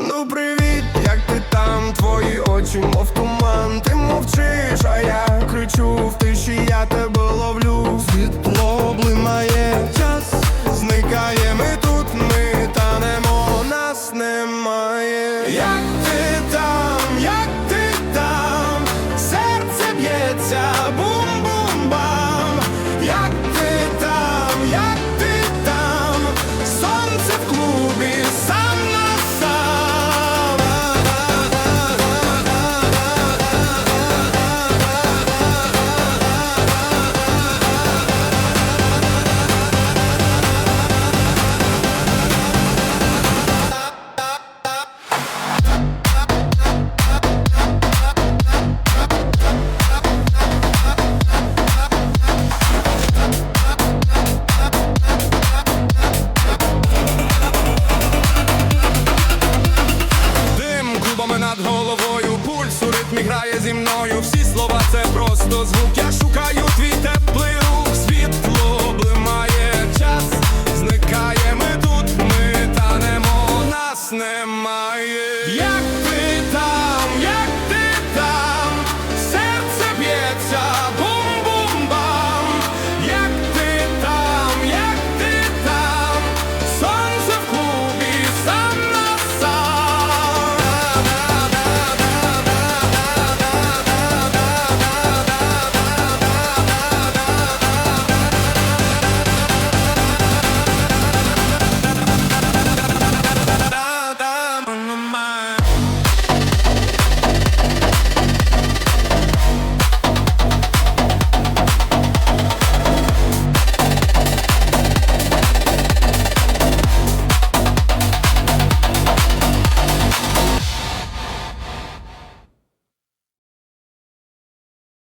Ну привіт, як ти там, твої очі, мов туман, ти мовчиш, а я кричу в тиші, я тебе ловлю. Світло блимає, час зникає, ми тут, ми танемо, нас немає. Як ти там, як ти там, серце б'ється, бум-бум-бам, як грає зі мною, всі слова це просто звук. Я шукаю твій теплий рух, світло блимає час, зникає ми тут, ми танемо, нас нема.